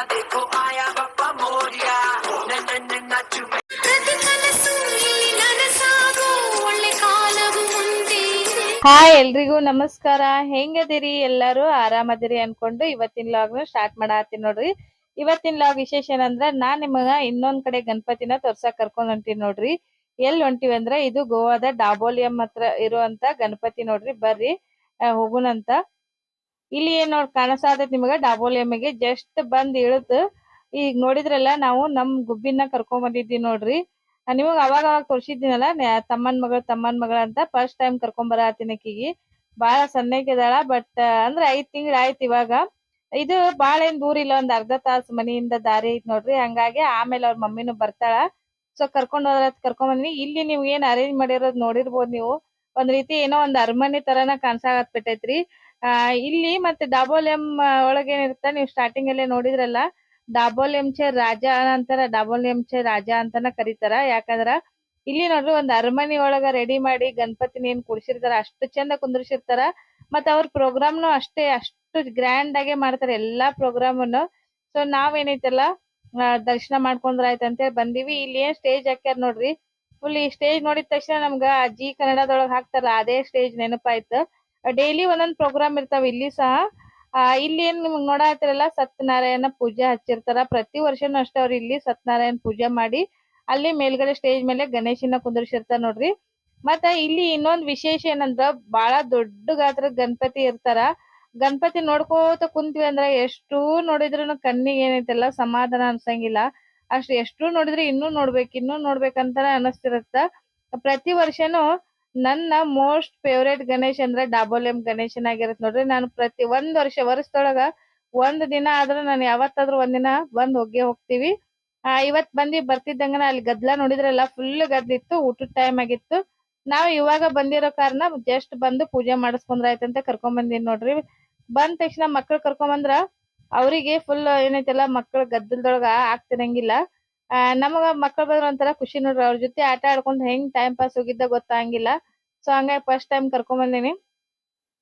देखो आया बप्पा मोरिया नन्नन नच्चु ಪ್ರತಿ ಕನಸು ಇಲ್ಲಿ ನನಸಾಗೋ ಒಳ್ಳೆ ಕಾಲವು ಮುಂದೆ ಇದೆ. ಹಾಯ್ ಎಲ್ರಿಗೂ ನಮಸ್ಕಾರ ಹೆಂಗದಿರಿ ಎಲ್ಲರೂ ಆರಾಮದಿರಿ ಅನ್ಕೊಂಡು ಇವತ್ತಿನ ಲಾಗ್ ನ ಸ್ಟಾರ್ಟ್ ಮಾಡಾತೀನಿ ನೋಡ್ರಿ ಇವತ್ತಿನ ಲಾಗ್ ವಿಶೇಷ ಏನಂದ್ರ ನಾನ್ ನಿಮಗ ಇನ್ನೊಂದ್ ಕಡೆ ಗಣಪತಿನ ತೋರ್ಸಕ್ ಕರ್ಕೊಂಡ್ ಹೊಂಟೀನಿ ನೋಡ್ರಿ ಎಲ್ಲಿ ಹೊಂಟಿವಿ ಅಂದ್ರ ಇದು ಗೋವಾದ ಡಾಬೋಲಿಯಂ ಹತ್ರ ಇರುವಂತ ಗಣಪತಿ ನೋಡ್ರಿ ಬರ್ರಿ ಆ, ಹೋಗುಣಂತ ಇಲ್ಲಿ ಏನ್ ನೋಡ್ ಕಾಣಿಸಾತೈತಿ ನಿಮಗ? ಡಾಬೋಲಿಯಂಗೆ ಜಸ್ಟ್ ಬಂದ್ ಇಳಿದು ಈಗ ನೋಡಿದ್ರಲ್ಲ ನಾವು ನಮ್ ಗುಬ್ಬಿನ ಕರ್ಕೊಂಡ್ ಬಂದಿದ್ವಿ ನೋಡ್ರಿ. ನಿಮಗ್ ಅವಾಗ ಅವಾಗ ತೋರ್ಸಿದ್ದೀನಲ್ಲ ತಮ್ಮನ್ ಮಗಳ ತಮ್ಮನ್ ಮಗಳ ಅಂತ ಫಸ್ಟ್ ಟೈಮ್ ಕರ್ಕೊಂಡ್ ಬರತ್ತೀನಿ ಬಹಳ ಬಾಳ ಸಣ್ಣಕಿದಾಳ ಬಟ್ ಅಂದ್ರ ಐದ್ ತಿಂಗಳ ಆಯ್ತು ಇವಾಗ. ಇದು ಬಾಳ ಏನ್ ದೂರ ಇಲ್ಲ, ಒಂದ್ ಅರ್ಧ ತಾಸ್ ಮನೆಯಿಂದ ದಾರಿ ಐತ್ ನೋಡ್ರಿ. ಹಂಗಾಗಿ ಆಮೇಲೆ ಅವ್ರ ಮಮ್ಮಿನೂ ಬರ್ತಾಳ. ಸೊ ಕರ್ಕೊಂಡ್ ಹೋದ್ರ ಕರ್ಕೊಂಡ್ ಬಂದಿನಿ. ಇಲ್ಲಿ ನೀವ್ ಏನ್ ಅರೇಂಜ್ ಮಾಡಿರೋದ್ ನೋಡಿರ್ಬೋದ್ ನೀವು. ಒಂದ್ ರೀತಿ ಏನೋ ಒಂದ್ ಅರಮನೆ ತರಾನ ಕಾಣ್ಸಾಕತ್ ಬಿಟ್ಟೈತ್ರಿ ಆ, ಇಲ್ಲಿ ಮತ್ತೆ ಡಾಬೋಲಿಯಂ ಒಳಗ ಏನಿರುತ್ತ ನೀವು ಸ್ಟಾರ್ಟಿಂಗ್ ಅಲ್ಲೇ ನೋಡಿದ್ರಲ್ಲ ಡಾಬೋಲಿಯಂಚೆ ರಾಜ ಅಂತಾರ ಡಾಬೋಲಿಯಂಚೆ ರಾಜ ಅಂತಾನ ಕರೀತಾರ. ಯಾಕಂದ್ರ ಇಲ್ಲಿ ನೋಡ್ರಿ ಒಂದ್ ಅರಮನಿ ಒಳಗ ರೆಡಿ ಮಾಡಿ ಗಣಪತಿನ ಏನ್ ಕುಡ್ಸಿರ್ತಾರ, ಅಷ್ಟು ಚಂದ ಕುಂದ್ರಿಸಿರ್ತಾರ. ಮತ್ತ ಅವ್ರ ಪ್ರೋಗ್ರಾಮ್ನು ಅಷ್ಟೇ, ಅಷ್ಟು ಗ್ರ್ಯಾಂಡ್ ಆಗಿ ಮಾಡ್ತಾರೆ ಎಲ್ಲಾ ಪ್ರೋಗ್ರಾಮನ್ನು ಸೊ ನಾವೇನೈತಲ್ಲ ದರ್ಶನ ಮಾಡ್ಕೊಂಡ್ರ ಅಂತ ಹೇಳಿ ಬಂದಿವಿ. ಇಲ್ಲಿ ಏನ್ ಸ್ಟೇಜ್ ಹಾಕ್ಯಾರ ನೋಡ್ರಿ ಫುಲ್ ಈ ಸ್ಟೇಜ್ ನೋಡಿದ ತಕ್ಷಣ ನಮ್ಗ ಅಜ್ಜಿ ಕನ್ನಡದೊಳಗ ಹಾಕ್ತಾರಲ್ಲ, ಅದೇ ಸ್ಟೇಜ್ ನೆನಪಾಯ್ತು. ಡೈಲಿ ಒಂದೊಂದ್ ಪ್ರೋಗ್ರಾಮ್ ಇರ್ತಾವ ಇಲ್ಲಿ ಸಹ. ಆ, ಇಲ್ಲಿ ಏನ್ ನಿಮ್ಗ್ ನೋಡಾತಿರಲ್ಲ ಸತ್ಯನಾರಾಯಣ ಪೂಜೆ ಹಚ್ಚಿರ್ತಾರ. ಪ್ರತಿ ವರ್ಷನೂ ಅಷ್ಟೇ ಅವ್ರ ಇಲ್ಲಿ ಸತ್ಯನಾರಾಯಣ ಪೂಜೆ ಮಾಡಿ ಅಲ್ಲಿ ಮೇಲ್ಗಡೆ ಸ್ಟೇಜ್ ಮೇಲೆ ಗಣೇಶನ ಕುಂದರ್ಸಿರ್ತಾರ ನೋಡ್ರಿ. ಮತ್ತ ಇಲ್ಲಿ ಇನ್ನೊಂದ್ ವಿಶೇಷ ಏನಂದ್ರ ಬಾಳ ದೊಡ್ಡ ಗಾತ್ರದ ಗಣಪತಿ ಇರ್ತಾರ. ಗಣಪತಿ ನೋಡ್ಕೋತ ಕುಂತ್ವಿ ಅಂದ್ರ ಎಷ್ಟು ನೋಡಿದ್ರುನು ಕಣ್ಣಿಗೆ ಏನೈತಲ್ಲ ಸಮಾಧಾನ ಅನ್ಸಂಗಿಲ್ಲ. ಅಷ್ಟ್ ಎಷ್ಟು ನೋಡಿದ್ರೆ ಇನ್ನೂ ನೋಡ್ಬೇಕು ಇನ್ನೂ ನೋಡ್ಬೇಕಂತಾನೆ ಅನಸ್ತಿರತ್ತ. ಪ್ರತಿ ವರ್ಷನೂ ನನ್ನ ಮೋಸ್ಟ್ ಫೇವರೇಟ್ ಗಣೇಶ ಅಂದ್ರೆ ಡಾಬೋಲಿಯಂ ಗಣೇಶನ್ ಆಗಿರತ್ ನೋಡ್ರಿ. ನಾನು ಪ್ರತಿ ಒಂದ್ ವರ್ಷ, ವರ್ಷದೊಳಗ ಒಂದ್ ದಿನ ಆದ್ರೂ ನಾನು ಯಾವತ್ತಾದ್ರೂ ಒಂದಿನ ಬಂದ್ ಹೋಗೇ ಹೋಗ್ತೀವಿ. ಆ, ಇವತ್ ಬಂದಿ ಬರ್ತಿದ್ದಂಗನ ಅಲ್ಲಿ ಗದ್ಲ ನೋಡಿದ್ರಲ್ಲ ಫುಲ್ ಗದ್ಲಿತ್ತು ಊಟದ ಟೈಮ್ ಆಗಿತ್ತು. ನಾವ್ ಇವಾಗ ಬಂದಿರೋ ಕಾರಣ ಜಸ್ಟ್ ಬಂದು ಪೂಜೆ ಮಾಡಿಸ್ಕೊಂಡ್ರ ಆಯ್ತಂತ ಕರ್ಕೊಂಡ್ ಬಂದೀನಿ ನೋಡ್ರಿ. ಬಂದ ತಕ್ಷಣ ಮಕ್ಳು ಕರ್ಕೊಂಡ್ ಬಂದ್ರ ಅವರಿಗೆ ಫುಲ್ ಏನೈತಲ್ಲ ಮಕ್ಳು ಗದ್ದಲದೊಳಗ ಆಗ್ತಿರಂಗಿಲ್ಲ. ನಮಗ ಮಕ್ಳು ಬಂದ್ರ ಒಂಥರ ಖುಷಿ ನೋಡ್ರಿ. ಅವ್ರ ಜೊತೆ ಆಟ ಆಡ್ಕೊಂಡ್ ಹೆಂಗ್ ಟೈಮ್ ಪಾಸ್ ಹೋಗಿದ್ದ ಗೊತ್ತಾಗಂಗಿಲ್ಲ ಸೊ ಹಂಗಾಗಿ ಫಸ್ಟ್ ಟೈಮ್ ಕರ್ಕೊಂಡ್ ಬಂದೇನಿ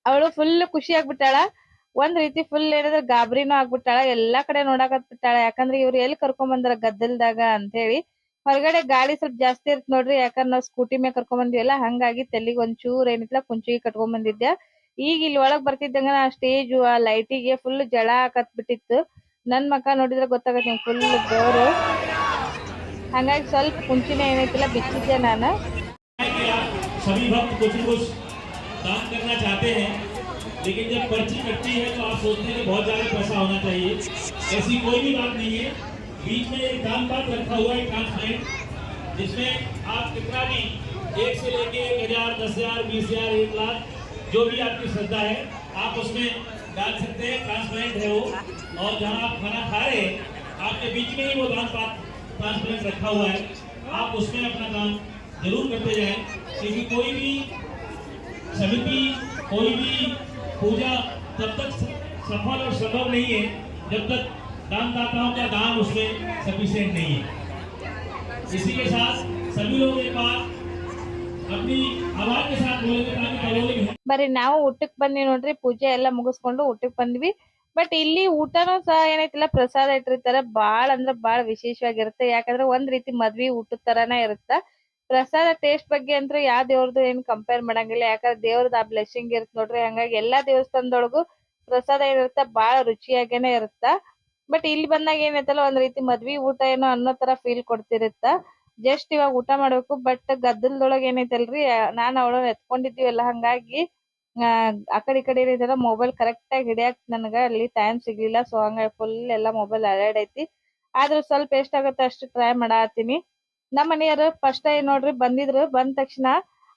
ಅವಳು ಫುಲ್ ಖುಷಿ ಆಗ್ಬಿಟ್ಟಾಳ. ಒಂದ್ ರೀತಿ ಫುಲ್ ಏನಂದ್ರೆ ಗಾಬರಿನೂ ಆಗ್ಬಿಟ್ಟಾಳ. ಎಲ್ಲಾ ಕಡೆ ನೋಡಾಕತ್ಬಿಟ್ಟಾಳ. ಯಾಕಂದ್ರೆ ಇವ್ರು ಎಲ್ಲಿ ಕರ್ಕೊಂಡ್ ಬಂದ್ರ ಗದ್ದಲ್ದಾಗ ಅಂತ ಹೇಳಿ ಹೊರಗಡೆ ಗಾಳಿ ಸ್ವಲ್ಪ ಜಾಸ್ತಿ ಇರ್ತ್ ನೋಡ್ರಿ. ಯಾಕಂದ್ರೆ ನಾವ್ ಸ್ಕೂಟಿ ಮೇಲೆ ಕರ್ಕೊಂಡ್ ಬಂದಿವಲ್ಲ ಹಂಗಾಗಿ ತಲೆಗೆ ಒಂಚೂರ್ ಏನಿತ್ಲ ಕುಂಚಿಗೆ ಕಟ್ಕೊಂಡ್ ಬಂದಿದ್ದೆ ಈಗ ಇಲ್ಲಿ ಒಳಗ್ ಬರ್ತಿದ್ದಂಗ ಆ ಸ್ಟೇಜ್ ಆ ಲೈಟಿಗೆ ಫುಲ್ ಜಳ ಹಾಕತ್ ಬಿಟ್ಟಿತ್ತು ನನ್ ಮಕ್ಕ ನೋಡಿದ್ರೆ ಗೊತ್ತಾಗತ್ತೆ ಫುಲ್ ಜೋರು. ಹಂಗಾಗಿ ಸ್ವಲ್ಪ ಕುಂಚಿನ ಏನೈತಿಲ್ಲ ಬಿಚ್ಚಿದ್ದೆ ನಾನು. सभी भक्त कुछ न कुछ दान करना चाहते हैं, लेकिन जब पर्ची कटती है तो आप सोचते हैं कि बहुत ज़्यादा पैसा होना चाहिए। ऐसी कोई भी बात नहीं है। बीच में एक दान पात्र रखा हुआ है ट्रांसपेरेंट जिसमें आप कितना भी एक से लेके एक हज़ार, दस हज़ार, बीस हज़ार, एक लाख, जो भी आपकी श्रद्धा है, आप उसमें डाल सकते हैं। ट्रांसपेरेंट है वो। और जहाँ आप खाना खा रहे हैं, आपके बीच में ही वो दान पात्र, ट्रांसपेरेंट रखा हुआ है। आप उसमें अपना दान ज़रूर करते जाएँ। क्योंकि कोई भी समिति कोई भी पूजा तब तक सफल और संभव नहीं है जब तक दानदाताओं का दान उसमें सफिशिएंट नहीं है इसी के साथ सभी लोग एक बार अपनी आवाज के साथ बोलेंगे ताकि करोगे ಬರೀ ನಾವು ಊಟಕ್ ಬಂದ್ವಿ ನೋಡ್ರಿ ಪೂಜೆ ಎಲ್ಲಾ ಮುಗಿಸ್ಕೊಂಡು ಊಟಕ್ ಬಂದ್ವಿ ಬಟ್ ಇಲ್ಲಿ ಊಟನೂ ಸಹ ಏನೈತಿಲ್ಲ ಪ್ರಸಾದ ಇಟ್ಟಿರ್ತಾರ ಬಾಳ್ ಅಂದ್ರ ಬಾಳ್ ವಿಶೇಷವಾಗಿರುತ್ತೆ ಯಾಕಂದ್ರೆ ಒಂದ್ ರೀತಿ ಮದ್ವಿ ಊಟದ ತರಾನೇ ಇರುತ್ತ ಪ್ರಸಾದ ಟೇಸ್ಟ್ ಬಗ್ಗೆ ಅಂತೂ ಯಾವ ದೇವ್ರದ್ದು ಏನ್ ಕಂಪೇರ್ ಮಾಡಂಗಿಲ್ಲ. ಯಾಕಂದ್ರೆ ದೇವ್ರದ್ ಆ ಬ್ಲೆಸ್ಸಿಂಗ್ ಇರುತ್ತೆ ನೋಡ್ರಿ. ಹಂಗಾಗಿ ಎಲ್ಲಾ ದೇವಸ್ಥಾನದೊಳಗು ಪ್ರಸಾದ ಏನಿರುತ್ತೆ ಬಹಳ ರುಚಿಯಾಗೇನೆ ಇರುತ್ತ. ಬಟ್ ಇಲ್ಲಿ ಬಂದಾಗ ಏನೈತಲ್ಲ, ಒಂದ್ ರೀತಿ ಮದ್ವಿ ಊಟ ಏನೋ ಅನ್ನೋ ತರ ಫೀಲ್ ಕೊಡ್ತಿರುತ್ತ. ಜಸ್ಟ್ ಇವಾಗ ಊಟ ಮಾಡ್ಬೇಕು ಬಟ್ ಗದ್ದಲದೊಳಗ ಏನೈತಲ್ರಿ, ನಾನ್ ಅವಳನ್ನ ಎತ್ಕೊಂಡಿದ್ವಿಲ್ಲ ಹಂಗಾಗಿ, ಆ ಆ ಕಡೆ ಈ ಕಡೆ ಏನೈತಲ್ಲ ಮೊಬೈಲ್ ಕರೆಕ್ಟ್ ಆಗಿ ಹಿಡಿಯಾಕ್ ನನಗ ಅಲ್ಲಿ ಟೈಮ್ ಸಿಗ್ಲಿಲ್ಲ. ಸೊ ಹಂಗಾಗಿ ಫುಲ್ ಎಲ್ಲಾ ಮೊಬೈಲ್ ಐತಿ. ಆದ್ರೂ ಸ್ವಲ್ಪ ಎಷ್ಟಾಗತ್ತೆ ಅಷ್ಟು ಟ್ರೈ ಮಾಡಾತೀನಿ. ನಮ್ಮ ಮನೆಯವರು ಫಸ್ಟ್ ಟೈಮ್ ನೋಡ್ರಿ ಬಂದಿದ್ರು, ಬಂದ ತಕ್ಷಣ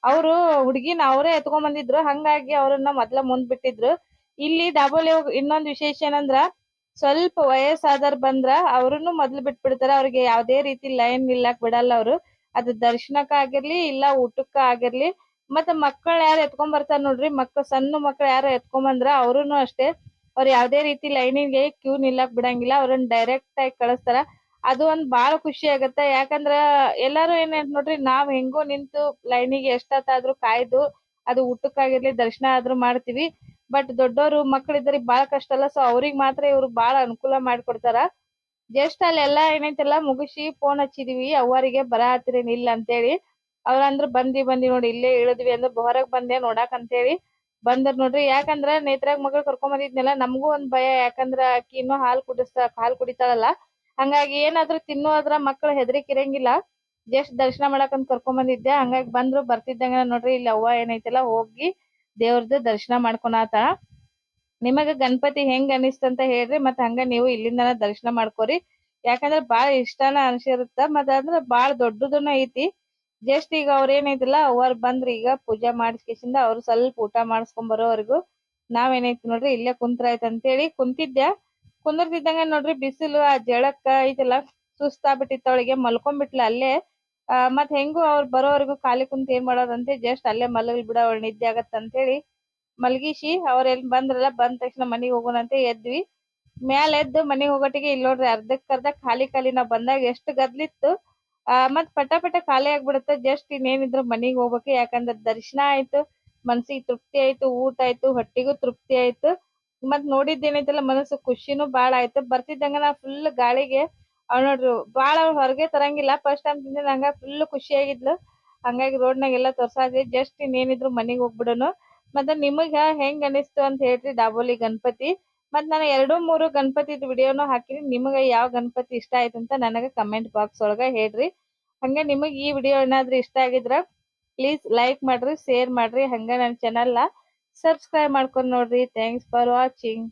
ಅವರು ಹುಡುಗಿನ ಅವರೇ ಎತ್ಕೊಂಡ್ ಬಂದಿದ್ರು. ಹಂಗಾಗಿ ಅವ್ರನ್ನ ಮೊದ್ಲ ಮುಂದ್ ಬಿಟ್ಟಿದ್ರು. ಇಲ್ಲಿ ದಾಬೋಲಿ ಇನ್ನೊಂದ್ ವಿಶೇಷ ಏನಂದ್ರ ಸ್ವಲ್ಪ ವಯಸ್ಸಾದವ್ರ್ ಬಂದ್ರ ಅವ್ರನ್ನು ಮೊದ್ಲು ಬಿಟ್ಬಿಡ್ತಾರ. ಅವ್ರಿಗೆ ಯಾವ್ದೇ ರೀತಿ ಲೈನ್ ನಿಲ್ಲಕ್ ಬಿಡಲ್ಲ ಅವ್ರು. ಅದು ದರ್ಶನಕ್ಕ ಆಗಿರ್ಲಿ ಇಲ್ಲ ಊಟಕ್ಕ ಆಗಿರ್ಲಿ ಮತ್ತ ಮಕ್ಕಳ ಯಾರು ಎತ್ಕೊಂಡ್ ಬರ್ತಾರ ನೋಡ್ರಿ ಮಕ್ಕಳು ಸಣ್ಣ ಮಕ್ಳು ಯಾರು ಎತ್ಕೊಂಡ್ ಬಂದ್ರ ಅವ್ರುನು ಅಷ್ಟೇ. ಅವ್ರ ಯಾವ್ದೇ ರೀತಿ ಲೈನಿಗೆ ಕ್ಯೂ ನಿಲ್ಲಕ್ ಬಿಡಂಗಿಲ್ಲ. ಅವ್ರನ್ನ ಡೈರೆಕ್ಟ್ ಆಗಿ ಕಳಿಸ್ತಾರ. ಅದು ಒಂದ್ ಬಾಳ ಖುಷಿ ಆಗತ್ತೆ. ಯಾಕಂದ್ರ ಎಲ್ಲಾರು ಏನ್ ನೋಡ್ರಿ, ನಾವ್ ಹೆಂಗೋ ನಿಂತು ಲೈನಿಗೆ ಎಷ್ಟೊತ್ತಾದ್ರೂ ಕಾಯ್ದು ಅದು ಊಟಕ್ಕಾಗಿರ್ಲಿ, ದರ್ಶನ ಆದ್ರೂ ಮಾಡ್ತೀವಿ. ಬಟ್ ದೊಡ್ಡೋರು ಮಕ್ಳಿದ್ದರಿಗೆ ಬಾಳ ಕಷ್ಟ ಅಲ್ಲ. ಸೊ ಅವ್ರಿಗೆ ಮಾತ್ರ ಇವ್ರು ಬಾಳ ಅನುಕೂಲ ಮಾಡ್ಕೊಡ್ತಾರ. ಜಸ್ಟ್ ಅಲ್ಲೆಲ್ಲ ಏನೈತೆಲ್ಲ, ಮುಗಿಸಿ ಫೋನ್ ಹಚ್ಚಿದೀವಿ. ಅವ್ವರಿಗೆ, ಬರ ಹತ್ತಿರೇನಿಲ್ಲ ಅಂತೇಳಿ. ಅವ್ರಂದ್ರ ಬಂದಿ ಬಂದಿ ನೋಡಿ, ಇಲ್ಲೇ ಇಳಿದ್ವಿ ಅಂದ್ರ ಹೊರಗ್ ಬಂದೆ ನೋಡಾಕ್ ಅಂತೇಳಿ ಬಂದ್ರ ನೋಡ್ರಿ. ಯಾಕಂದ್ರ ನೇತ್ರಾಗ್ ಮಗಳ್ ಕರ್ಕೊಂಡ್ ಬಂದಿದ್ನಲ್ಲ ನಮಗೂ ಒಂದ್ ಭಯ. ಯಾಕಂದ್ರ ಆಕಿ ಇನ್ನೂ ಹಾಲ್ ಕುಡಿಸ್ತಾ ಹಾಲ್ ಕುಡಿತಾಳಲ್ಲ. ಹಂಗಾಗಿ ಏನಾದ್ರೂ ತಿನ್ನೋದ್ರ ಮಕ್ಳು ಹೆದರಿಕೆ ಇರಂಗಿಲ್ಲ ಜಸ್ಟ್ ದರ್ಶನ ಮಾಡಕಂತ ಕರ್ಕೊಂಡ್ ಬಂದಿದ್ದೆ. ಹಂಗಾಗಿ ಬಂದ್ರು ಬರ್ತಿದ್ದಂಗ ನೋಡ್ರಿ ಇಲ್ಲಿ ಅವ್ವ ಏನೈತಿಲ್ಲ, ಹೋಗಿ ದೇವ್ರದ್ದು ದರ್ಶನ ಮಾಡ್ಕೊನಾತ ನಿಮಗ ಗಣಪತಿ ಹೆಂಗ್ ಅನಿಸ್ತ ಅಂತ ಹೇಳ್ರಿ, ಮತ್ತ್ ಹಂಗ ನೀವು ಇಲ್ಲಿಂದನ ದರ್ಶನ ಮಾಡ್ಕೋರಿ. ಯಾಕಂದ್ರ ಬಾಳ ಇಷ್ಟಾನ ಅನ್ಸಿರುತ್ತ, ಮತ್ತ ಅಂದ್ರ ಬಾಳ ದೊಡ್ಡದನ್ನ ಐತಿ. ಜಸ್ಟ್ ಈಗ ಅವ್ರ ಏನೈತಿಲ್ಲ, ಅವ್ರ ಬಂದ್ರ ಈಗ ಪೂಜಾ ಮಾಡಿಸ್ಕೇಸಿಂದ ಅವ್ರು ಸ್ವಲ್ಪ ಊಟ ಮಾಡಿಸ್ಕೊಂಡ್ ಬರೋವರೆಗೂ ನಾವ್ ಏನೈತಿ ನೋಡ್ರಿ, ಇಲ್ಲೇ ಅಂತ ಅಂತೇಳಿ ಕುಂತಿದ್ದೆ. ಕುಂದಿರ್ತಿದ್ದಂಗ ನೋಡ್ರಿ, ಬಿಸಿಲು, ಆ ಜಳಕ್ಕ ಐತಲ್ಲ ಸುಸ್ತಾಗ್ಬಿಟ್ಟಿತ್ತು. ಅವಳಿಗೆ ಮಲ್ಕೊಂಡ್ಬಿಟ್ಲ ಅಲ್ಲೇ. ಆ ಮತ್ ಹೆಂಗು ಅವ್ರು ಬರೋವರೆಗೂ ಖಾಲಿ ಕುಂತ ಏನ್ ಮಾಡೋದಂತೆ? ಜಸ್ಟ್ ಅಲ್ಲೇ ಮಲಗಲ್ ಬಿಡ, ಅವಳ ನಿದ್ದೆ ಆಗತ್ತ ಅಂತೇಳಿ ಮಲ್ಗಿಸಿ ಅವ್ರ ಎಲ್ ಬಂದ್ರಲ್ಲ, ಬಂದ ತಕ್ಷಣ ಮನಿಗ್ ಹೋಗೋಣಂತೆ ಎದ್ವಿ. ಮ್ಯಾಲ ಎದ್ದು ಮನಿಗ್ ಹೋಗೋಟಿಗೆ ಇಲ್ಲಿ ನೋಡ್ರಿ ಅರ್ಧಕ್ಕರ್ಧ ಖಾಲಿ ಖಾಲಿ, ನಾವ್ ಬಂದಾಗ ಎಷ್ಟ್ ಗದ್ಲಿತ್ತು. ಆ ಮತ್ ಪಟ ಪಟ ಖಾಲಿ ಆಗ್ಬಿಡುತ್ತೆ. ಜಸ್ಟ್ ಇನ್ನೇನಿದ್ರು ಮನಿಗ್ ಹೋಗ್ಬೇಕು. ಯಾಕಂದ್ರ ದರ್ಶನ ಆಯ್ತು, ಮನ್ಸಿಗೆ ತೃಪ್ತಿ ಆಯ್ತು, ಊಟ ಆಯ್ತು, ಹೊಟ್ಟಿಗೂ ತೃಪ್ತಿ ಆಯ್ತು. ಮತ್ ನೋಡಿದ್ದೇನೈತಲ್ಲ ಮನಸ್ಸು ಖುಷಿನೂ ಬಾಳ ಆಯ್ತು. ಬರ್ತಿದ್ದಂಗ ನಾ ಫುಲ್ ಗಾಳಿಗೆ, ಅವ್ ನೋಡ್ರಿ, ಬಾಳ ಹೊರಗೆ ತರಂಗಿಲ್ಲ. ಫಸ್ಟ್ ಟೈಮ್ ತಿಂದಿನ ಹಂಗ ಫುಲ್ ಖುಷಿ ಆಗಿದ್ಲು ಹಂಗಾಗಿ ರೋಡ್ನಾಗ ಎಲ್ಲಾ ತೋರ್ಸಾದ್ವಿ ಜಸ್ಟ್ ಇನ್ನೇನಿದ್ರು ಮನಿಗ್ ಹೋಗ್ಬಿಡೋನು. ಮತ್ತ ನಿಮಗ ಹೆಂಗ್ ಅನಿಸ್ತು ಅಂತ ಹೇಳ್ರಿ ಡಾಬೋಲಿ ಗಣಪತಿ. ಮತ್ ನಾನು ಎರಡು ಮೂರು ಗಣಪತಿ ವಿಡಿಯೋನು ಹಾಕಿನಿ. ನಿಮಗ ಯಾವ ಗಣಪತಿ ಇಷ್ಟ ಆಯ್ತು ಅಂತ ನನಗ ಕಮೆಂಟ್ ಬಾಕ್ಸ್ ಒಳಗ ಹೇಳ್ರಿ. ಹಂಗ ನಿಮಗ್ ಈ ವಿಡಿಯೋ ಏನಾದ್ರೂ ಇಷ್ಟ ಆಗಿದ್ರ ಪ್ಲೀಸ್ ಲೈಕ್ ಮಾಡ್ರಿ ಶೇರ್ ಮಾಡ್ರಿ. ಹಂಗ ನನ್ನ ಚಾನಲ್ ಸಬ್ಸ್ಕ್ರೈಬ್ ಮಾಡ್ಕೊಂಡ್ ನೋಡ್ರಿ ಥ್ಯಾಂಕ್ಸ್ ಫಾರ್ ವಾಚಿಂಗ್